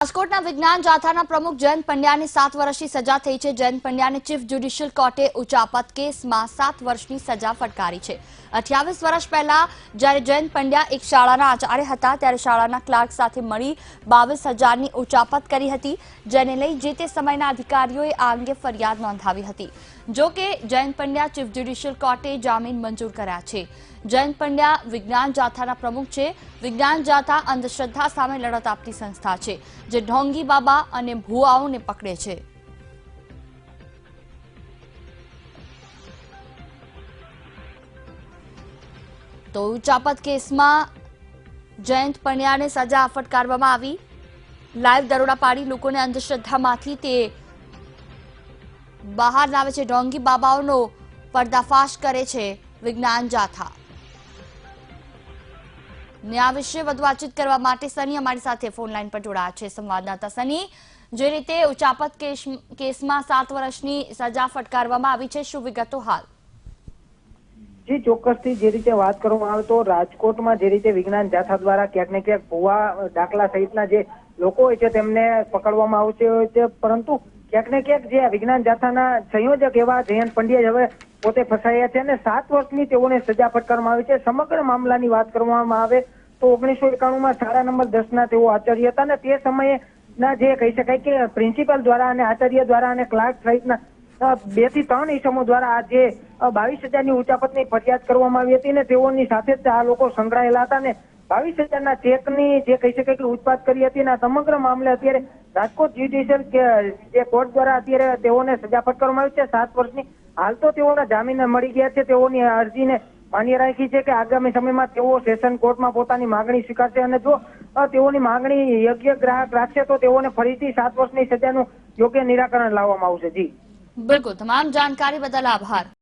રાજકોટના વિજ્ઞાન જાથાના પ્રમુખ જયંત પંડ્યાને સાત વર્ષની સજા થઈ છે. જયંત પંડ્યાને ચીફ જ્યુડિશિયલ કોર્ટે ઉચાપત કેસમાં સાત વર્ષની સજા ફટકારી છે. અઠ્યાવીસ વર્ષ પહેલા જ્યારે જયંત પંડ્યા એક શાળાના આચાર્ય હતા, ત્યારે શાળાના ક્લાર્ક સાથે મળી બાવીસ હજારની ઉચાપત કરી હતી, જેને લઈ જે તે સમયના અધિકારીઓએ આ અંગે ફરિયાદ નોંધાવી હતી. જો કે જયંત પંડ્યા ચીફ જ્યુડિશિયલ કોર્ટે જામીન મંજૂર કર્યા છે. જયંત પંડ્યા વિજ્ઞાન જાથાના પ્રમુખ છે. વિજ્ઞાન જાથા અંધશ્રદ્ધા સામે લડત આપતી સંસ્થા છે. જે ઢોંગી બાબા અને ભુવાઓને પકડે છે. તો ઉચાપત કેસમાં જયંત પંડ્યાને સજા ફટકારવામાં આવી. લાઈવ દરોડા પાડી લોકોને અંધશ્રદ્ધામાંથી તે બહાર લાવે છે. ઢોંગી બાબાઓનો પર્દાફાશ કરે છે વિજ્ઞાન જાથા. ને વિશે વધુ વાતચીત કરવા માટે સની અમારી સાથે ફોન લાઈન પર જોડાયા છે. સંવાદદાતા સની, જે રીતે ઉચાપત કેસમાં સાત વર્ષની સજા ફટકારવામાં આવી છે, શું વિગતો હાલ? જી, ચોક્કસથી જે રીતે વાત કરવામાં આવે તો રાજકોટમાં જે રીતે વિજ્ઞાન જાથા દ્વારા ક્યાંક ને ક્યાંક ભુવા દાખલા સહિતના જે લોકો હોય છે, તેમને પકડવામાં આવશે હોય છે પરંતુ ક્યાંક ને ક્યાંક જે વિજ્ઞાન જાથાના સંયોજક એવા જયંત પંડ્યા હવે પોતે ફસાયા છે અને સાત વર્ષની તેઓને સજા ફટકારવામાં આવી છે. સમગ્ર મામલાની વાત કરવામાં આવે તો ઓગણીસો એકાણું માં શાળા નંબર દસ ના તેઓ આચાર્ય હતા અને તે સમયે ના જે કહી શકાય કે પ્રિન્સિપાલ દ્વારા અને આચાર્ય દ્વારા અને ક્લાર્ક સહિતના બેથી ત્રણ ઇસમો દ્વારા આ જે બાવીસ હજારની ઉચાપતની ફરિયાદ કરવામાં આવી હતી ને તેઓની સાથે જ આ લોકો સંકળાયેલા હતા ને બાવીસ હજારના ચેકની જે કહી શકાય કે ઉત્પાદ કરી હતી ને સમગ્ર મામલે અત્યારે રાજકોટ જ્યુડિશિયલ જે કોર્ટ દ્વારા અત્યારે તેઓને સજા ફટકારવામાં આવી છે. સાત વર્ષની હાલ તો તેઓના જામીન મળી ગયા છે. તેઓની અરજીને માન્ય રાખી છે કે આગામી સમયમાં તેઓ સેશન કોર્ટમાં પોતાની માંગણી સ્વીકારશે અને જો તેઓની માંગણી યોગ્ય ગ્રાહક રાખશે તો તેઓને ફરીથી સાત વર્ષની સજાનું યોગ્ય નિરાકરણ લાવવામાં આવશે. જી. બિલકુલ. તમામ જાણકારી બદલ આભાર.